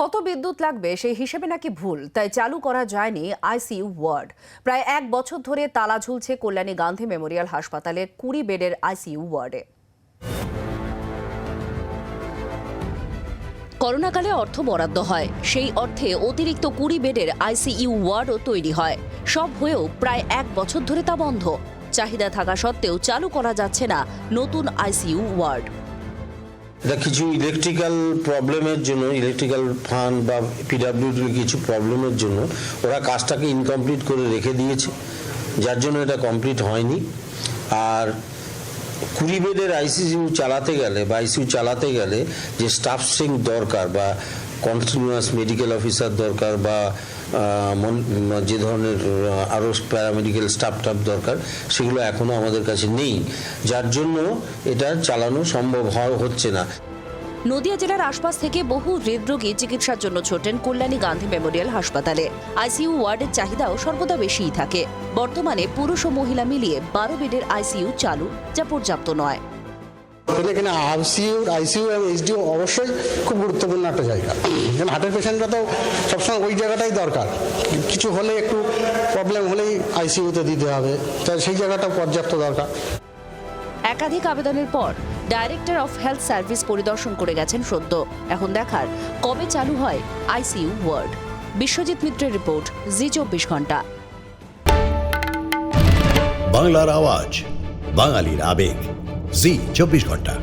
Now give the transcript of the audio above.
কত বিদ্যুৎ লাগবে সেই হিসেবে নাকি ভুল, তাই চালু করা যায়নি আইসিইউ ওয়ার্ড। প্রায় এক বছর ধরে তালা ঝুলছে কল্যাণী গান্ধী মেমোরিয়াল হাসপাতালের কুড়ি বেডের আইসিইউ ওয়ার্ডে। করোনাকালে অর্থ বরাদ্দ হয়, সেই অর্থে অতিরিক্ত কুড়ি বেডের আইসিইউ ওয়ার্ডও তৈরি হয়। সব হয়েও প্রায় এক বছর ধরে তা বন্ধ। চাহিদা থাকা সত্ত্বেও চালু করা যাচ্ছে না নতুন আইসিইউ ওয়ার্ড। এটা কিছু ইলেকট্রিক্যাল প্রবলেমের জন্য ইলেকট্রিক্যাল ফান্ড বা পিডাব্লিউডির কিছু প্রবলেমের জন্য ওরা কাজটাকে ইনকমপ্লিট করে রেখে দিয়েছে, যার জন্য এটা কমপ্লিট হয়নি। আর কুড়ি বেডের আইসিইউ চালাতে গেলে বা আইসিইউ চালাতে গেলে যে স্টাফ স্ট্রেংথ দরকার বা কন্টিনিউয়াস মেডিকেল অফিসার দরকার বা যে ধরনের আরও প্যারামেডিক্যাল স্টাফ টাফ দরকার সেগুলো এখনও আমাদের কাছে নেই। যার জন্য এটা চালানো সম্ভব হওয়া হচ্ছে না। নদিয়া জেলার আশপাশ থেকে বহু হৃদরোগী চিকিৎসার জন্য ছোটেন কল্যাণী গান্ধী মেমোরিয়াল হাসপাতালে। আইসিইউ ওয়ার্ডের চাহিদাও সর্বদা বেশিই থাকে। বর্তমানে পুরুষ ও মহিলা মিলিয়ে বারো বেডের আইসিইউ চালু যা পর্যাপ্ত নয়। এখানে আইসিইউ আইসিইউ এবং এইচডিও অবশ্যই খুব গুরুত্বপূর্ণ একটা জায়গা। কারণ হার্টের পেশেন্টরা তো সবসময় ওই জায়গাটাই দরকার। কিছু হলে একটু প্রবলেম হলেই আইসিইউতে দিতে হবে। তাই সেই জায়গাটা পর্যাপ্ত দরকার। একাধিক আবেদনের পর ডাইরেক্টর অফ হেলথ সার্ভিস পরিদর্শন করে গেছেন সদ্য। এখন দেখার কবে চালু হয় আইসিইউ ওয়ার্ড বিশ্বজিৎ মিত্রের রিপোর্ট জি চব্বিশ ঘণ্টা। বাংলার আওয়াজ বাঙালির আবেগ জি চব্বিশ ঘণ্টা।